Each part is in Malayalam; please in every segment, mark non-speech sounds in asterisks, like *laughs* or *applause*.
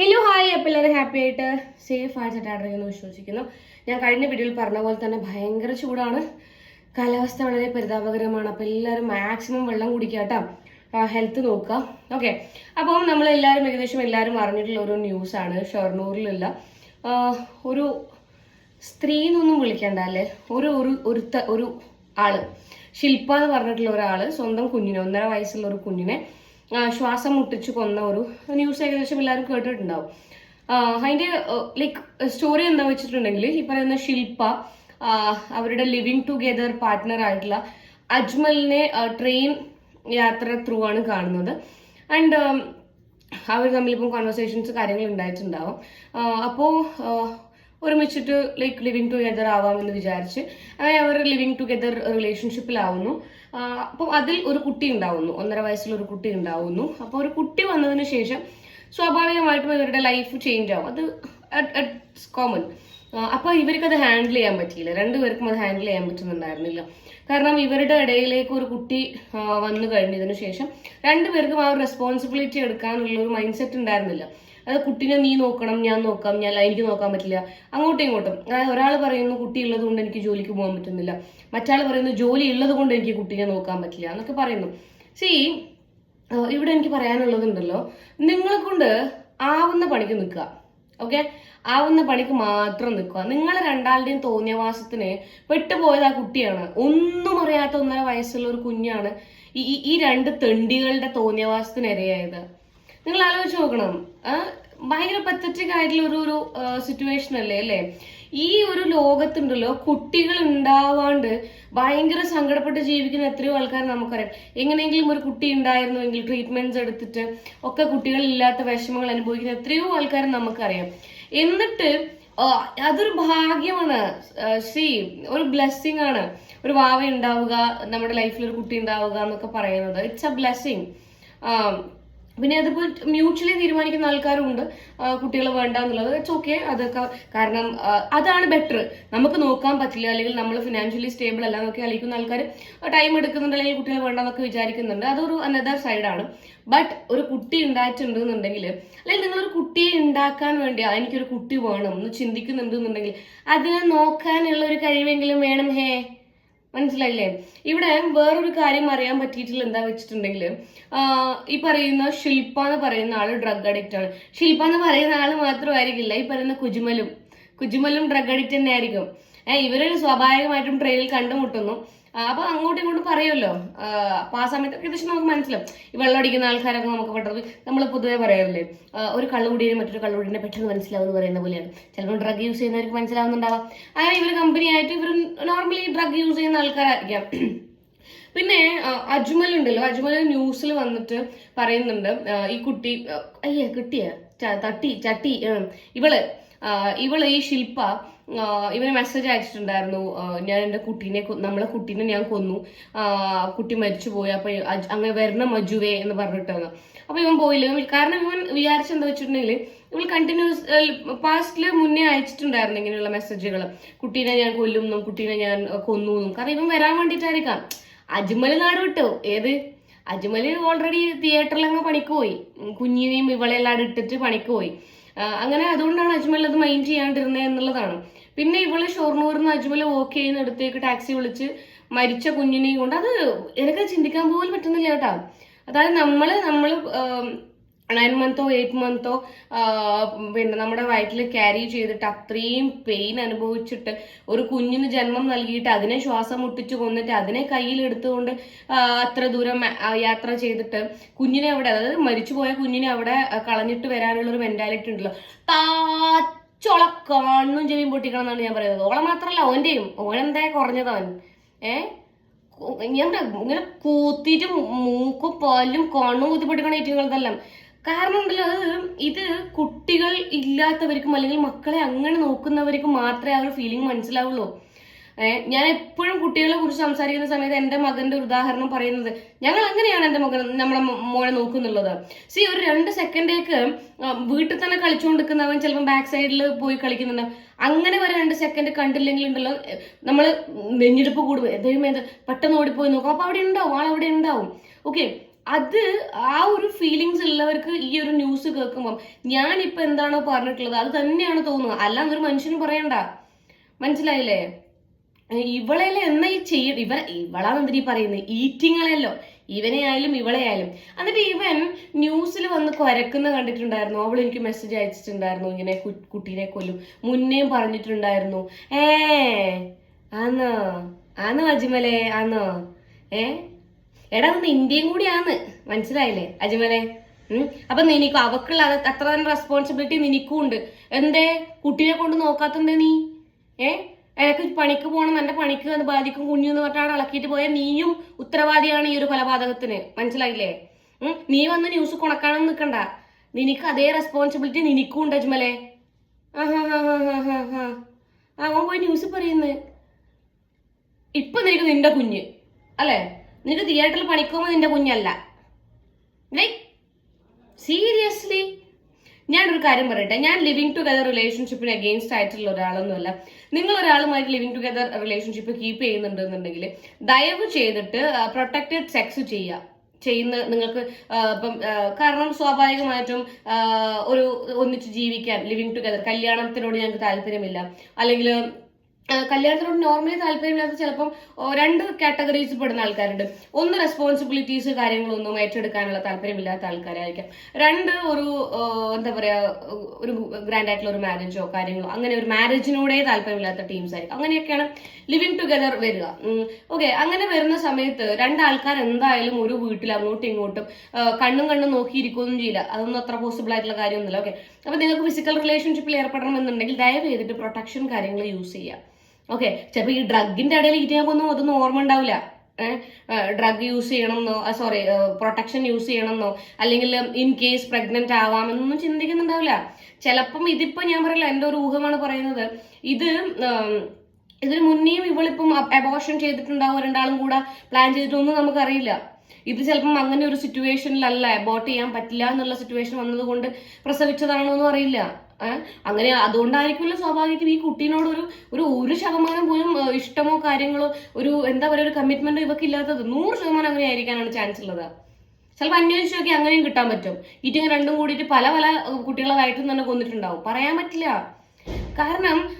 ഹലോ ഹായ് അപ്പോൾ എല്ലാവരും ഹാപ്പി ആയിട്ട് സേഫ് ആയിട്ട് എന്ന് വിശ്വസിക്കുന്നു? ഞാൻ കഴിഞ്ഞ വീഡിയോയിൽ പറഞ്ഞ പോലെ തന്നെ ഭയങ്കര ചൂടാണ്. കാലാവസ്ഥ വളരെ പരിതാപകരമാണ്. അപ്പോൾ എല്ലാവരും മാക്സിമം വെള്ളം കുടിക്കുക കേട്ടോ. ഹെൽത്ത് നോക്കുക. ഓക്കെ അപ്പോൾ നമ്മൾ എല്ലാവരും ഏകദേശം എല്ലാവരും അറിഞ്ഞിട്ടുള്ള ഒരു ന്യൂസാണ് ഷൊർണൂരിലുള്ള ഒരു സ്ത്രീ എന്നൊന്നും വിളിക്കേണ്ട അല്ലേ? ഒരു ഒരു ഒരുത്ത ഒരു ആൾ. ശില്പ എന്ന് പറഞ്ഞിട്ടുള്ള ഒരാൾ സ്വന്തം കുഞ്ഞിനെ ഒന്നര വയസ്സുള്ള ഒരു കുഞ്ഞിനെ ശ്വാസം മുട്ടിച്ചു കൊന്ന ഒരു ന്യൂസ് ഏകദേശം എല്ലാവരും കേട്ടിട്ടുണ്ടാവും. അതിന്റെ ലൈക്ക് സ്റ്റോറി എന്താ വെച്ചിട്ടുണ്ടെങ്കിൽ ഈ പറയുന്ന ശില്പ അവരുടെ ലിവിങ് ടുഗെദർ പാർട്ട്ണർ ആയിട്ടുള്ള അജ്മലിനെ ട്രെയിൻ യാത്ര ത്രൂ ആണ് കാണുന്നത്. ആൻഡ് അവർ തമ്മിലിപ്പം കോൺവെർസേഷൻസ് കാര്യങ്ങൾ ഉണ്ടായിട്ടുണ്ടാവും. അപ്പോൾ ഒരുമിച്ചിട്ട് ലൈക്ക് ലിവിങ് ടുഗെദർ ആവാമെന്ന് വിചാരിച്ച് അങ്ങനെ അവർ ലിവിങ് ടുഗെദർ റിലേഷൻഷിപ്പിലാവുന്നു അപ്പം അതിൽ ഒരു കുട്ടി ഉണ്ടാവുന്നു. ഒന്നര വയസ്സിലൊരു കുട്ടി ഉണ്ടാവുന്നു. അപ്പോൾ ഒരു കുട്ടി വന്നതിന് ശേഷം സ്വാഭാവികമായിട്ടും ഇവരുടെ ലൈഫ് ചേഞ്ച് ആവും. അത് കോമൺ അപ്പോൾ അത് ഹാൻഡിൽ ചെയ്യാൻ പറ്റിയില്ല. രണ്ടുപേർക്കും അത് ഹാൻഡിൽ ചെയ്യാൻ പറ്റുന്നുണ്ടായിരുന്നില്ല. കാരണം ഇവരുടെ ഇടയിലേക്ക് ഒരു കുട്ടി വന്നു കഴിഞ്ഞതിന് ശേഷം രണ്ടുപേർക്കും ആ ഒരു റെസ്പോൺസിബിലിറ്റി എടുക്കാനുള്ള ഒരു മൈൻഡ് സെറ്റ് ഉണ്ടായിരുന്നില്ല. അത് കുട്ടീനെ നീ നോക്കണം ഞാൻ നോക്കാം ഞാൻ എനിക്ക് നോക്കാൻ പറ്റില്ല. അങ്ങോട്ടും ഇങ്ങോട്ടും. അതായത് ഒരാൾ പറയുന്നു കുട്ടി ഉള്ളത് കൊണ്ട് എനിക്ക് ജോലിക്ക് പോകാൻ പറ്റുന്നില്ല. മറ്റാൾ പറയുന്നു ജോലി ഉള്ളത് കൊണ്ട് എനിക്ക് കുട്ടീനെ നോക്കാൻ പറ്റില്ല എന്നൊക്കെ പറയുന്നു. സി ഇവിടെ എനിക്ക് പറയാനുള്ളതുണ്ടല്ലോ. നിങ്ങളെ കൊണ്ട് ആവുന്ന പണിക്ക് നിൽക്കുക. ഓക്കെ ആവുന്ന പണിക്ക് മാത്രം നിൽക്കുക. നിങ്ങൾ രണ്ടാളുടെയും തോന്നിയവാസത്തിന് പെട്ടുപോയത് ആ കുട്ടിയാണ്. ഒന്നും അറിയാത്ത ഒന്നര വയസ്സുള്ള ഒരു കുഞ്ഞാണ് ഈ ഈ- രണ്ട് തെണ്ടികളുടെ തോന്നിയവാസത്തിന് ഇരയായത്. നിങ്ങൾ ആലോചിച്ച് നോക്കണം. ഭയങ്കര പത്തറ്റിക് ആയിട്ടുള്ള ഒരു ഒരു സിറ്റുവേഷൻ അല്ലേ അല്ലേ? ഈ ഒരു ലോകത്തുണ്ടല്ലോ കുട്ടികൾ ഉണ്ടാവാണ്ട് ഭയങ്കര സങ്കടപ്പെട്ട് ജീവിക്കുന്ന എത്രയോ ആൾക്കാർ നമുക്കറിയാം. എങ്ങനെയെങ്കിലും ഒരു കുട്ടി ഉണ്ടായിരുന്നുവെങ്കിൽ ട്രീറ്റ്മെന്റ്സ് എടുത്തിട്ട് ഒക്കെ കുട്ടികളില്ലാത്ത വിഷമങ്ങൾ അനുഭവിക്കുന്ന എത്രയോ ആൾക്കാർ നമുക്കറിയാം. എന്നിട്ട് അതൊരു ഭാഗ്യമാണ്. സി ഒരു ബ്ലെസ്സിങ് ആണ്. ഒരു വാവ ഉണ്ടാവുക നമ്മുടെ ലൈഫിൽ ഒരു കുട്ടി ഉണ്ടാവുക എന്നൊക്കെ പറയുന്നത്. ഇറ്റ്സ് എ ബ്ലെസ്സിങ് പിന്നെ അതിപ്പോൾ മ്യൂച്വലി തീരുമാനിക്കുന്ന ആൾക്കാരുണ്ട്. കുട്ടികൾ വേണ്ട എന്നുള്ളത്. ഇറ്റ്സ് ഓക്കെ അതൊക്കെ കാരണം അതാണ് ബെറ്റർ നമുക്ക് നോക്കാൻ പറ്റില്ല അല്ലെങ്കിൽ നമ്മൾ ഫിനാൻഷ്യലി സ്റ്റേബിൾ അല്ല എന്നൊക്കെ ആലോചിക്കുന്ന ആൾക്കാർ ടൈം എടുക്കുന്നുണ്ട് അല്ലെങ്കിൽ കുട്ടികൾ വേണ്ട എന്നൊക്കെ വിചാരിക്കുന്നുണ്ട്. അതൊരു അനദർ സൈഡാണ് ബട്ട് ഒരു കുട്ടി ഉണ്ടായിട്ടുണ്ട് എന്നുണ്ടെങ്കിൽ അല്ലെങ്കിൽ നിങ്ങളൊരു കുട്ടിയെ ഉണ്ടാക്കാൻ വേണ്ടി "ആ, എനിക്കൊരു കുട്ടി വേണം എന്ന് ചിന്തിക്കുന്നുണ്ട് എന്നുണ്ടെങ്കിൽ അതിനെ നോക്കാനുള്ള ഒരു കഴിവെങ്കിലും വേണം ഹേ. മനസ്സിലായില്ലേ? ഇവിടെ വേറൊരു കാര്യം അറിയാൻ പറ്റിയിട്ടില്ല എന്താ വെച്ചിട്ടുണ്ടെങ്കിൽ ഈ പറയുന്ന ശില്പ എന്ന് പറയുന്ന ആൾ ഡ്രഗ് അഡിക്റ്റ് ആണ്. ശില്പ എന്ന് പറയുന്ന ആൾ മാത്രമായിരിക്കില്ല ഈ പറയുന്ന കുജുമലും. കുജുമലും ഡ്രഗ് അഡിക്റ്റ് തന്നെ ആയിരിക്കും ഏഹ് ഇവർ സ്വാഭാവികമായിട്ടും ട്രെയിനിൽ കണ്ടുമുട്ടുന്നു. അപ്പൊ അങ്ങോട്ടും ഇങ്ങോട്ടും പറയുമല്ലോ. അപ്പൊ ആ സമയത്ത് ഏകദേശം നമുക്ക് മനസ്സിലാവും. ഈ വെള്ളം അടിക്കുന്ന ആൾക്കാരൊക്കെ നമുക്ക് പെട്ടെന്ന് നമ്മൾ പൊതുവെ പറയാറില്ലേ? ഒരു കള്ളുകുടിയെ മറ്റൊരു കള്ളുകുടിനെ പെട്ടെന്ന് മനസ്സിലാവും എന്ന് പറയുന്ന പോലെയാണ്. ചിലപ്പോൾ ഡ്രഗ് യൂസ് ചെയ്യുന്നവർക്ക് മനസ്സിലാവുന്നുണ്ടാവാം. അങ്ങനെ ഇവർ കമ്പനിയായിട്ട് ഇവർ നോർമലി ഡ്രഗ് യൂസ് ചെയ്യുന്ന ആൾക്കാരായിരിക്കാം. പിന്നെ അജ്മൽ ഉണ്ടല്ലോ. അജ്മൽ ന്യൂസിൽ വന്നിട്ട് പറയുന്നുണ്ട്. ഈ കുട്ടി അയ്യ കിട്ടിയ? തട്ടി ചട്ടി ഇവൾ ആ, ഇവൾ ഈ ശില്പ ഇവന് മെസ്സേജ് അയച്ചിട്ടുണ്ടായിരുന്നു. ഞാൻ എന്റെ കുട്ടീനെ നമ്മളെ കുട്ടീനെ ഞാൻ കൊന്നു. കുട്ടി മരിച്ചു പോയി. അപ്പൊ അങ്ങനെ വരണം മജുവേ എന്ന് പറഞ്ഞിട്ടാണ്. അപ്പൊ ഇവൻ പോയില്ല. കാരണം ഇവൻ വിചാരിച്ചെന്താ വെച്ചിട്ടുണ്ടെങ്കിൽ ഇവൾ കണ്ടിന്യൂസ് പാസ്റ്റിൽ മുന്നേ അയച്ചിട്ടുണ്ടായിരുന്നു ഇങ്ങനെയുള്ള മെസ്സേജുകൾ കുട്ടീനെ ഞാൻ കൊല്ലും കുട്ടീനെ ഞാൻ കൊന്നു എന്നും. കാരണം ഇവൻ വരാൻ വേണ്ടിയിട്ടായിരിക്കാം. അജ്മൽ നാട് വിട്ടോ. ഏത്? അജ്മൽ ഓൾറെഡി തിയേറ്ററിലങ്ങ് പണിക്ക് പോയി. കുഞ്ഞിനെയും ഇവളെല്ലാം ഇട്ടിട്ട് പണിക്ക് പോയി. അങ്ങനെ അതുകൊണ്ടാണ് അജ്മൽ അത് മൈൻഡ് ചെയ്യാണ്ടിരുന്നത് എന്നുള്ളതാണ്. പിന്നെ ഇവൾ ഷൊർണൂരിൽ നിന്ന് അജ്മൽ വോക്ക് ചെയ്യുന്ന അടുത്തേക്ക് ടാക്സി വിളിച്ച് മരിച്ച കുഞ്ഞിനെയും കൊണ്ട് അത് എനിക്ക് ചിന്തിക്കാൻ പോലും പറ്റുന്നില്ല കേട്ടാ. അതായത് നമ്മൾ നമ്മൾ നയൻ മന്തോ എയ്റ്റ് മന്തോ പിന്നെ നമ്മുടെ വയറ്റിൽ ക്യാരി ചെയ്തിട്ട് അത്രയും പെയിൻ അനുഭവിച്ചിട്ട് ഒരു കുഞ്ഞിന് ജന്മം നൽകിയിട്ട് അതിനെ ശ്വാസം മുട്ടിച്ച് കൊന്നിട്ട് അതിനെ ആ, അത്ര ദൂരം യാത്ര ചെയ്തിട്ട് കുഞ്ഞിനെ അവിടെ അതായത് മരിച്ചുപോയ കുഞ്ഞിനെ അവിടെ കളഞ്ഞിട്ട് വരാനുള്ള ഒരു മെന്റാലിറ്റി ഉണ്ടല്ലോ. താച്ചോള കണ്ണും ചെവിയും പൊട്ടിക്കണം എന്നാണ് ഞാൻ പറയുന്നത്. ഓളെ മാത്രമല്ല ഓന്റെയും ഓനെന്താ കുറഞ്ഞത് അവൻ? ഏ? ഞാൻ ഇങ്ങനെ കൂത്തിയിട്ട് മൂക്കും പാലും കണ്ണും കുത്തി പൊട്ടിക്കണ ഏറ്റുകളതെല്ലാം കാരണം ഉണ്ടല്ലോ അത് ഇത് കുട്ടികൾ ഇല്ലാത്തവർക്കും അല്ലെങ്കിൽ മക്കളെ അങ്ങനെ നോക്കുന്നവർക്കും മാത്രമേ ആ ഒരു ഫീലിംഗ് മനസ്സിലാവുള്ളൂ. ഞാൻ എപ്പോഴും കുട്ടികളെ കുറിച്ച് സംസാരിക്കുന്ന സമയത്ത് എന്റെ മകന്റെ ഉദാഹരണം പറയുന്നത് ഞങ്ങൾ അങ്ങനെയാണ് എന്റെ മകൻ നമ്മളെ മോനെ നോക്കുന്നുള്ളത്. സി ഒരു രണ്ട് സെക്കൻഡേക്ക് വീട്ടിൽ തന്നെ കളിച്ചുകൊണ്ടിരിക്കുന്നവൻ ചിലപ്പോൾ ബാക്ക് സൈഡിൽ പോയി കളിക്കുന്നുണ്ട്. അങ്ങനെ വരെ രണ്ട് സെക്കൻഡ് കണ്ടില്ലെങ്കിൽ ഉണ്ടല്ലോ നമ്മൾ നെഞ്ഞെടുപ്പ് കൂടും. എന്തെങ്കിലും പെട്ടെന്ന് ഓടിപ്പോയി നോക്കും. അപ്പോൾ അവിടെ ഉണ്ടാവും ആൾ അവിടെ ഉണ്ടാവും. ഓക്കെ അത് ആ ഒരു ഫീലിങ്സ് ഉള്ളവർക്ക് ഈ ഒരു ന്യൂസ് കേൾക്കുമ്പം ഞാനിപ്പോ എന്താണോ പറഞ്ഞിട്ടുള്ളത് അത് തന്നെയാണ് തോന്നുന്നത് അല്ലാതെ ഒരു മനുഷ്യന് പറയണ്ട. മനസ്സിലായില്ലേ? ഇവളെല്ലാം എന്നാ ഈ ചെയ്യ ഇവ ഇവളാണ് എന്തിനീ പറയുന്നത് ഈറ്റിങ്ങളല്ലോ. ഇവനെ ആയാലും ഇവളെ ആയാലും. എന്നിട്ട് ഇവൻ ന്യൂസിൽ വന്ന് കുരക്കുന്ന കണ്ടിട്ടുണ്ടായിരുന്നു. അവൾ എനിക്ക് മെസ്സേജ് അയച്ചിട്ടുണ്ടായിരുന്നു. ഇങ്ങനെ കുട്ടീനെ കൊല്ലും. മുന്നേയും പറഞ്ഞിട്ടുണ്ടായിരുന്നു. ഏ ആന്നോ? ആന്നോ അജിമലേ? ആന്നോ? ഏ? എടാ ഒന്ന് ഇന്ത്യയും കൂടിയാണ്. മനസ്സിലായില്ലേ? അജ്മലെ? അപ്പൊ നിനക്കും അവക്കുള്ള അത്ര തന്നെ റെസ്പോൺസിബിലിറ്റി നിനക്കും ഉണ്ട് എന്തേ? കുട്ടിയെ കൊണ്ട് നോക്കാത്തന്തേ നീ? ഏ? എനിക്ക് പണിക്ക് പോകണം എന്റെ പണിക്ക് അത് ബാധിക്കും കുഞ്ഞു എന്ന് പറഞ്ഞാണ് ഇളക്കിയിട്ട് പോയ നീയും ഉത്തരവാദിയാണ് ഈ ഒരു കൊലപാതകത്തിന്. മനസ്സിലായില്ലേ? നീ വന്ന് ന്യൂസ് കൊണക്കാണെന്ന് നിൽക്കണ്ട നിനക്ക് അതേ റെസ്പോൺസിബിലിറ്റി നിനക്കും ഉണ്ട് അജ്മലെ. ആ ഓൻ പോയി ന്യൂസ് പറയുന്നത് ഇപ്പൊ നിനക്ക് നിന്റെ കുഞ്ഞ്. അല്ലേ? നിനക്ക് തിയേറ്ററിൽ പണിക്കുമ്പോൾ നിന്റെ കുഞ്ഞല്ല. സീരിയസ്ലി ഞാനൊരു കാര്യം പറയട്ടെ. ഞാൻ ലിവിങ് ടുഗദർ റിലേഷൻഷിപ്പിന് അഗെയിൻസ്റ്റ് ആയിട്ടുള്ള ഒരാളൊന്നുമല്ല. നിങ്ങൾ ഒരാളുമായിട്ട് ലിവിങ് ടുഗദർ റിലേഷൻഷിപ്പ് കീപ്പ് ചെയ്യുന്നുണ്ടെന്നുണ്ടെങ്കിൽ ദയവ് ചെയ്തിട്ട് പ്രൊട്ടക്റ്റഡ് സെക്സ് ചെയ്യുക. ചെയ്യുന്ന നിങ്ങൾക്ക് ഇപ്പം കാരണം സ്വാഭാവികമായിട്ടും ഒരു ഒന്നിച്ച് ജീവിക്കാൻ ലിവിങ് ടുഗദർ കല്യാണത്തിനോട് ഞങ്ങൾക്ക് താല്പര്യമില്ല. അല്ലെങ്കിൽ കല്യാണത്തിനോട് നോർമലി താല്പര്യമില്ലാത്ത ചിലപ്പം രണ്ട് കാറ്റഗറീസ് പെടുന്ന ആൾക്കാരുണ്ട്. ഒന്ന് റെസ്പോൺസിബിലിറ്റീസ് കാര്യങ്ങളൊന്നും ഏറ്റെടുക്കാനുള്ള താല്പര്യമില്ലാത്ത ആൾക്കാരായിരിക്കാം. രണ്ട് ഒരു എന്താ പറയാ ഒരു ഗ്രാൻഡ് ആയിട്ടുള്ള ഒരു മാരേജോ കാര്യങ്ങളോ അങ്ങനെ ഒരു മാരേജിനോടേ താല്പര്യമില്ലാത്ത ടീംസ് ആയിരിക്കും. അങ്ങനെയൊക്കെയാണ് ലിവിങ് ടുഗദർ വരിക. ഓക്കെ അങ്ങനെ വരുന്ന സമയത്ത് രണ്ടാൾക്കാർ എന്തായാലും ഒരു വീട്ടിൽ അങ്ങോട്ടും ഇങ്ങോട്ടും കണ്ണും കണ്ണും നോക്കിയിരിക്കുകയൊന്നും ചെയ്യില്ല. അതൊന്നും അത്ര പോസിബിൾ ആയിട്ടുള്ള കാര്യമൊന്നുമില്ല ഓക്കെ അപ്പൊ നിങ്ങൾക്ക് ഫിസിക്കൽ റിലേഷൻഷിപ്പിൽ ഏർപ്പെടണമെന്നുണ്ടെങ്കിൽ ദയവ് ചെയ്തിട്ട് പ്രൊട്ടക്ഷൻ കാര്യങ്ങൾ യൂസ് ചെയ്യുക. ഓക്കെ ചിലപ്പോൾ ഈ ഡ്രഗിന്റെ ഇടയിൽ ഇരിക്കുമ്പോൾ അതൊന്നും ഓർമ്മ ഉണ്ടാവില്ല. ഡ്രഗ് യൂസ് ചെയ്യണമെന്നോ സോറി പ്രൊട്ടക്ഷൻ യൂസ് ചെയ്യണമെന്നോ അല്ലെങ്കിൽ ഇൻ കേസ് പ്രഗ്നന്റ് ആവാമെന്നൊന്നും ചിന്തിക്കുന്നുണ്ടാവില്ല. ചിലപ്പം ഇതിപ്പോ ഞാൻ പറയില്ല എന്റെ ഒരു ഊഹമാണ് പറയുന്നത്. ഇത് ഇതിന് മുന്നേയും ഇവളിപ്പം അബോഷൻ ചെയ്തിട്ടുണ്ടാവും രണ്ടാളും കൂടെ പ്ലാൻ ചെയ്തിട്ടൊന്നും നമുക്കറിയില്ല. ഇത് ചിലപ്പം അങ്ങനെ ഒരു സിറ്റുവേഷനിലല്ല അബോർട്ട് ചെയ്യാൻ പറ്റില്ല എന്നുള്ള സിറ്റുവേഷൻ വന്നതുകൊണ്ട് പ്രസവിച്ചതാണോ എന്നും അറിയില്ല. അങ്ങനെ അതുകൊണ്ടായിരിക്കുമല്ലോ സ്വാഭാവികമായിട്ടും ഈ കുട്ടീനോട് ഒരു ഒരു ഒരു ശതമാനം പോലും ഇഷ്ടമോ കാര്യങ്ങളോ ഒരു എന്താ പറയുക ഒരു കമ്മിറ്റ്മെന്റോ ഇവക്ക് ഇല്ലാത്തത് നൂറ് ശതമാനം അങ്ങനെ ആയിരിക്കാനാണ് ചാൻസ് ഉള്ളത്. ചിലപ്പോൾ അന്വേഷിച്ച് നോക്കി അങ്ങനെയും കിട്ടാൻ പറ്റും. ഈറ്റിങ് രണ്ടും കൂടിയിട്ട് പല പല കുട്ടികളെ വയറ്റിൽ തന്നെ കൊന്നിട്ടുണ്ടാവും. പറയാൻ പറ്റില്ല. കാരണം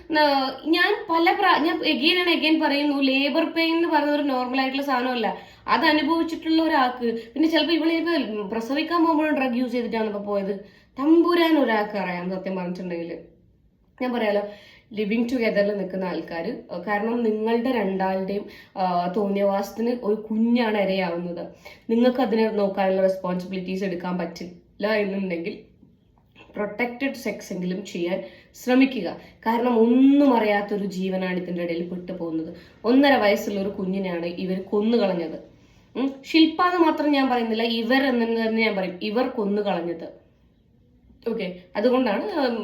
ഞാൻ പല പ്രാ- ഞാൻ എഗെയിൻ ആൻഡ് എഗെയിൻ പറയുന്നു ലേബർ പെയിൻ എന്ന് പറയുന്ന ഒരു നോർമൽ ആയിട്ടുള്ള സാധനമല്ല. അത് അനുഭവിച്ചിട്ടുള്ള ഒരാൾക്ക്. പിന്നെ ചിലപ്പോൾ ഇവളിപ്പോ പ്രസവിക്കാൻ പോകുമ്പോഴും ഡ്രഗ് യൂസ് ചെയ്തിട്ടാണ് ഇപ്പോൾ പോയത്. തമ്പുരാൻ ഒരാൾക്ക് അറിയാം സത്യം പറഞ്ഞിട്ടുണ്ടെങ്കിൽ ഞാൻ പറയാലോ ലിവിങ് ടുഗെദറിൽ നിൽക്കുന്ന ആൾക്കാർ കാരണം നിങ്ങളുടെ രണ്ടാളുടെയും തോന്നിയവാസത്തിന് ഒരു കുഞ്ഞാണ് ഇരയാവുന്നത്. നിങ്ങൾക്ക് അതിനെ നോക്കാനുള്ള റെസ്പോൺസിബിലിറ്റീസ് എടുക്കാൻ പറ്റില്ല എന്നുണ്ടെങ്കിൽ പ്രൊട്ടക്റ്റഡ് സെക്സ് എങ്കിലും ചെയ്യാൻ ശ്രമിക്കുക. കാരണം ഒന്നും അറിയാത്തൊരു ജീവനാണ് ഇതിന്റെ ഇടയിൽ പെട്ടു പോകുന്നത് ഒന്നര വയസ്സുള്ള ഒരു കുഞ്ഞിനെയാണ് ഇവർ കൊന്നുകളഞ്ഞത്. ശില്പ എന്ന് മാത്രം ഞാൻ പറയുന്നില്ല ഇവർ എന്ന് തന്നെ ഞാൻ പറയും. ഇവർ കൊന്നു കളഞ്ഞത്. ഓക്കെ അതുകൊണ്ടാണ്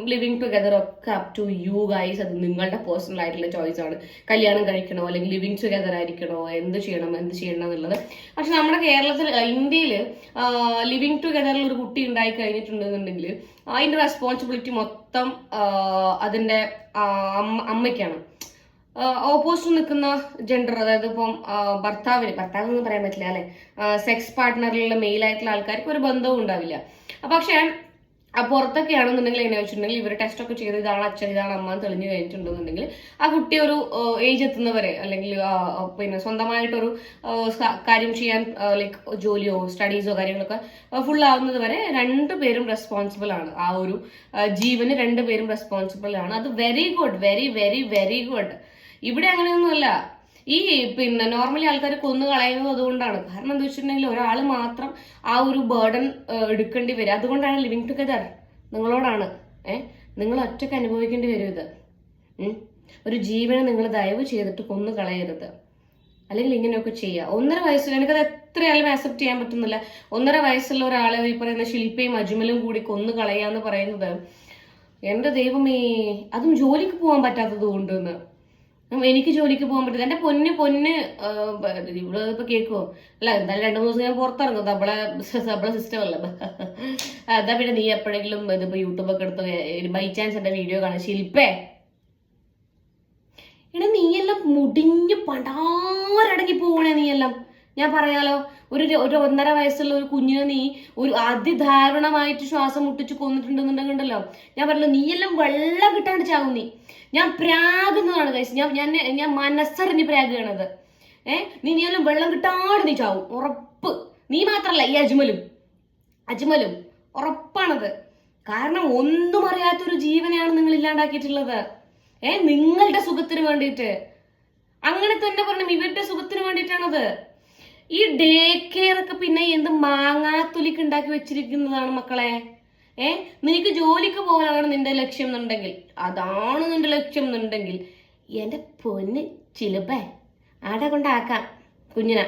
ലിവിങ് ടുഗദർ ഒക്കെ അപ് ടു യു ഗൈസ് അത് നിങ്ങളുടെ പേഴ്സണൽ ആയിട്ടുള്ള ചോയ്സ് ആണ്. കല്യാണം കഴിക്കണോ അല്ലെങ്കിൽ ലിവിങ് ടുഗദർ ആയിരിക്കണോ എന്ത് ചെയ്യണം എന്ത് ചെയ്യണം എന്നുള്ളത്. പക്ഷെ നമ്മുടെ കേരളത്തിൽ ഇന്ത്യയിൽ ലിവിങ് ടുഗദറിൽ ഒരു കുട്ടി ഉണ്ടായി കഴിഞ്ഞിട്ടുണ്ടെന്നുണ്ടെങ്കിൽ അതിന്റെ റെസ്പോൺസിബിലിറ്റി മൊത്തം അതിന്റെ അമ്മ- അമ്മയ്ക്കാണ്. ഓപ്പോസിറ്റ് നിൽക്കുന്ന ജെൻഡർ അതായത് ഇപ്പം ഭർത്താവിന് ഭർത്താവ് എന്ന് പറയാൻ പറ്റില്ല അല്ലെ? സെക്സ് പാർട്ട്ണറിലുള്ള മെയിൽ ആയിട്ടുള്ള ആൾക്കാർക്ക് ഒരു ബന്ധവും ഉണ്ടാവില്ല. പക്ഷേ ആ പുറത്തൊക്കെ ആണെന്നുണ്ടെങ്കിൽ എങ്ങനെ വെച്ചിട്ടുണ്ടെങ്കിൽ ഇവർ ടെസ്റ്റ് ഒക്കെ ചെയ്ത് ഇതാണ് അച്ഛൻ ഇതാണ് അമ്മ എന്ന് തെളിഞ്ഞു കഴിഞ്ഞിട്ടുണ്ടെന്നുണ്ടെങ്കിൽ ആ കുട്ടി ഒരു ഏജ് എത്തുന്നവരെ അല്ലെങ്കിൽ പിന്നെ സ്വന്തമായിട്ടൊരു കാര്യം ചെയ്യാൻ ലൈക്ക് ജോലിയോ സ്റ്റഡീസോ കാര്യങ്ങളൊക്കെ ഫുൾ ആവുന്നത് വരെ രണ്ടുപേരും റെസ്പോൺസിബിൾ ആണ്. ആ ഒരു ജീവന് രണ്ടുപേരും റെസ്പോൺസിബിൾ ആണ്. അത് very good very very very good ഇവിടെ അങ്ങനെയൊന്നുമല്ല. ഈ പിന്നെ നോർമലി ആൾക്കാർ കൊന്നു കളയുന്നത് അതുകൊണ്ടാണ്. കാരണം എന്താ വെച്ചിട്ടുണ്ടെങ്കിൽ ഒരാൾ മാത്രം ആ ഒരു ബേർഡൻ എടുക്കേണ്ടി വരും അതുകൊണ്ടാണ് ലിവിങ് ടുഗദർ നിങ്ങളോടാണ്. ഏ നിങ്ങൾ ഒറ്റയ്ക്ക് അനുഭവിക്കേണ്ടി വരും ഇത് ഒരു ജീവനെ നിങ്ങൾ ദയവ് ചെയ്തിട്ട് കൊന്നു കളയരുത്. അല്ലെങ്കിൽ ഇങ്ങനെയൊക്കെ ചെയ്യുക ഒന്നര വയസ്സിൽ എനിക്കത് എത്രയാലും ആക്സെപ്റ്റ് ചെയ്യാൻ പറ്റുന്നില്ല. ഒന്നര വയസ്സുള്ള ഒരാളെ ഈ പറയുന്ന ശില്പയും അജ്മലും കൂടി കൊന്നു കളയാന്ന് പറയുന്നത് എന്റെ ദൈവമേ അതും ജോലിക്ക് പോകാൻ പറ്റാത്തത് കൊണ്ടെന്ന്. എനിക്ക് ജോലിക്ക് പോകാൻ പറ്റില്ല എന്റെ പൊന്ന് പൊന്ന് ഇവിടെ ഇപ്പൊ കേൾക്കുവോ അല്ല എന്തായാലും രണ്ടു മൂന്ന് ദിവസം ഞാൻ പുറത്തിറങ്ങും. നമ്മളെ *laughs* നമ്മളെ സിസ്റ്റം അല്ല. *laughs* അതാ പിന്നെ നീ എപ്പോഴെങ്കിലും ഇതിപ്പോ യൂട്യൂബൊക്കെ എടുത്ത് ബൈ ചാൻസ് എന്റെ വീഡിയോ കാണാൻ ശില്പേ എടാ നീയെല്ലാം മുടിഞ്ഞ് പണ്ടാരടങ്ങി പോവണേ നീയെല്ലാം. ഞാൻ പറയാലോ ഒരു ഒരു ഒന്നര വയസ്സുള്ള ഒരു കുഞ്ഞിനെ നീ ഒരു അതിദാരുണമായിട്ട് ശ്വാസം മുട്ടിച്ച് കൊന്നിട്ടുണ്ടെന്നുണ്ടെങ്കിലോ ഞാൻ പറഞ്ഞു നീയെല്ലാം വെള്ളം കിട്ടാണ്ട് ചാവും നീ. ഞാൻ പ്രാകുന്നതാണ് കൈസ് ഞാൻ ഞാൻ ഞാൻ മനസ്സറിഞ്ഞ് പ്രാകുകയാണത്. ഏ നീ നീയെല്ലാം വെള്ളം കിട്ടാണ്ട് നീ ചാവും. ഉറപ്പ്. നീ മാത്രല്ല ഈ അജ്മലും. അജ്മലും ഉറപ്പാണത്. കാരണം ഒന്നും അറിയാത്തൊരു ജീവനെയാണ് നിങ്ങൾ ഇല്ലാണ്ടാക്കിയിട്ടുള്ളത്. ഏ നിങ്ങളുടെ സുഖത്തിന് വേണ്ടിയിട്ട്. അങ്ങനെ തന്നെ പറഞ്ഞു ഇവരുടെ സുഖത്തിന് വേണ്ടിയിട്ടാണത്. ഈ ഡേ കെയർ ഒക്കെ പിന്നെ എന്ത് മാങ്ങാത്തുലിക്ക് ഉണ്ടാക്കി വെച്ചിരിക്കുന്നതാണ് മക്കളെ. ഏ? നിനക്ക് ജോലിക്ക് പോകാനാണ് നിന്റെ ലക്ഷ്യം എന്നുണ്ടെങ്കിൽ. അതാണ് നിന്റെ ലക്ഷ്യം എന്നുണ്ടെങ്കിൽ. എന്റെ പൊന്ന് ചിലപ്പേ ആടെ കൊണ്ടാക്കാം. കുഞ്ഞിനെ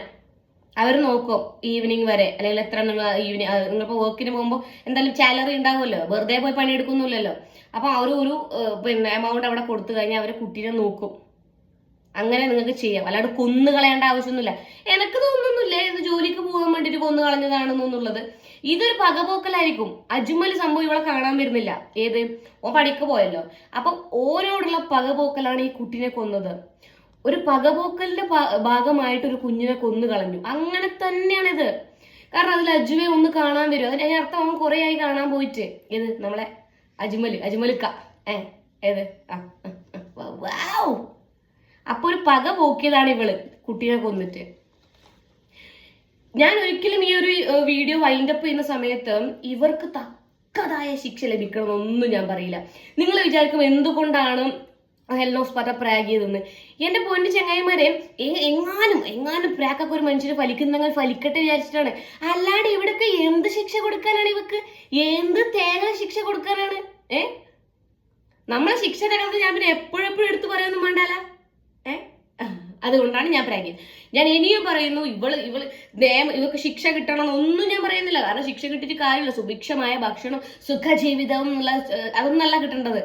അവർ നോക്കും ഈവനിങ് വരെ. അല്ലെങ്കിൽ എത്ര നിങ്ങൾ ഈവനിങ് നിങ്ങളിപ്പോൾ വർക്കിന് പോകുമ്പോൾ എന്തായാലും സാലറി ഉണ്ടാവുമല്ലോ. വെറുതെ പോയി പണിയെടുക്കുന്നില്ലല്ലോ അപ്പോൾ അവർ ഒരു പിന്നെ എമൗണ്ട് അവിടെ കൊടുത്തു കഴിഞ്ഞാൽ അവർ കുട്ടീനെ നോക്കും. അങ്ങനെ നിങ്ങൾക്ക് ചെയ്യാം. അല്ലാണ്ട് കൊന്നു കളയേണ്ട ആവശ്യമൊന്നുമില്ല. എനിക്ക് തോന്നുന്നില്ല ഇത് ജോലിക്ക് പോകാൻ വേണ്ടിയിട്ട് കൊന്നു കളഞ്ഞതാണെന്നുള്ളത് ഇതൊരു പകപോക്കലായിരിക്കും. അജ്മൽ സംഭവം ഇവളെ കാണാൻ വരുന്നില്ല. ഏത്? ഓ പണിക്ക് പോയല്ലോ. അപ്പൊ ഓരോടുള്ള പകപോക്കലാണ് ഈ കുട്ടിനെ കൊന്നത്. ഒരു പകപോക്കലിന്റെ ഭാഗമായിട്ട് ഒരു കുഞ്ഞിനെ കൊന്നു കളഞ്ഞു. അങ്ങനെ തന്നെയാണിത്. കാരണം അതിൽ അജുവെ ഒന്ന് കാണാൻ വരും. അതിന് അർത്ഥം അവൻ കുറെ ആയി കാണാൻ പോയിട്ട്. ഏത്? നമ്മളെ അജ്മൽ അജ്മലുക്ക. ഏ ഏത്? ആ ആ, അപ്പൊ ഒരു പക പോക്കിയതാണ് ഇവൾ കുട്ടീനെ കൊന്നിട്ട്. ഞാൻ ഒരിക്കലും ഈ ഒരു വീഡിയോ വൈൻഡ് അപ്പ് ചെയ്യുന്ന സമയത്ത് ഇവർക്ക് തക്കതായ ശിക്ഷ ലഭിക്കണമെന്നൊന്നും ഞാൻ പറയില്ല. നിങ്ങൾ വിചാരിക്കും എന്തുകൊണ്ടാണ് ഹെൽനോസ് പറ്റ പ്രാഗ് ചെയ്തെന്ന് എന്റെ പൊന്നു ചങ്ങായിമാരെ എങ്ങാനും എങ്ങാനും പ്രാക്കൊക്കെ ഒരു മനുഷ്യന് ഫലിക്കുന്നെങ്കിൽ ഫലിക്കട്ടെ വിചാരിച്ചിട്ടാണ്. അല്ലാണ്ട് ഇവിടൊക്കെ എന്ത് ശിക്ഷ കൊടുക്കാനാണ് ഇവക്ക്? എന്ത് തേങ്ങ ശിക്ഷ കൊടുക്കാനാണ്? ഏ? നമ്മളെ ശിക്ഷ കഥ ഞാൻ പിന്നെ എപ്പോഴെപ്പോഴും എടുത്തു പറയാനൊന്നും വേണ്ടല്ല. അതുകൊണ്ടാണ് ഞാൻ പ്രാഗ്യം ഞാൻ ഇനിയും പറയുന്നു ഇവൾ ഇവൾ നിയമം ഇവക്ക് ശിക്ഷ കിട്ടണം ഒന്നും ഞാൻ പറയുന്നില്ല. കാരണം ശിക്ഷ കിട്ടിയിട്ട് കാര്യമില്ല. സുഭിക്ഷമായ ഭക്ഷണം സുഖജീവിതം എന്നുള്ള അതൊന്നല്ല കിട്ടേണ്ടത്.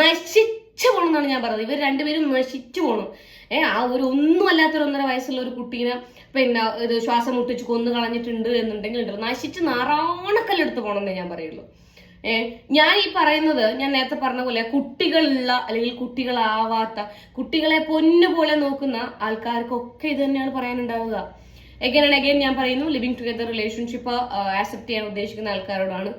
നശിച്ചു പോകണം എന്നാണ് ഞാൻ പറഞ്ഞത് ഇവർ രണ്ടുപേരും നശിച്ചു പോകണം ഏഹ് ആ ഒരു ഒന്നും അല്ലാത്തൊരു ഒന്നര വയസ്സുള്ള ഒരു കുട്ടീനെ പിന്നെ ഇത് ശ്വാസം മുട്ടിച്ച് കൊന്നു കളഞ്ഞിട്ടുണ്ട് എന്നുണ്ടെങ്കിൽ നശിച്ച് നാറാണക്കല്ലെടുത്ത് പോകണം എന്നേ ഞാൻ പറയുള്ളൂ. ഞാൻ ഈ പറയുന്നത് ഞാൻ നേരത്തെ പറഞ്ഞ പോലെ കുട്ടികളുള്ള അല്ലെങ്കിൽ കുട്ടികളാവാത്ത കുട്ടികളെ പൊന്നു പോലെ നോക്കുന്ന ആൾക്കാർക്കൊക്കെ ഇത് തന്നെയാണ് പറയാനുണ്ടാവുക. എഗൈൻ ആൻഡ് അഗൈൻ ഞാൻ പറയുന്നു ലിവിങ് ടുഗദർ റിലേഷൻഷിപ്പ് ആക്സെപ്റ്റ് ചെയ്യാൻ ഉദ്ദേശിക്കുന്ന ആൾക്കാരോടാണ്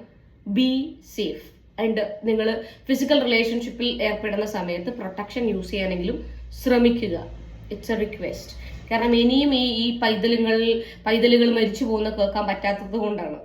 ബി സേഫ് ആൻഡ് നിങ്ങൾ ഫിസിക്കൽ റിലേഷൻഷിപ്പിൽ ഏർപ്പെടുന്ന സമയത്ത് പ്രൊട്ടക്ഷൻ യൂസ് ചെയ്യാനെങ്കിലും ശ്രമിക്കുക. ഇറ്റ്സ് എ റിക്വസ്റ്റ് കാരണം ഇനിയും ഈ ഈ പൈതലുകൾ പൈതലുകൾ മരിച്ചു പോകുന്ന കേൾക്കാൻ പറ്റാത്തത് കൊണ്ടാണ്.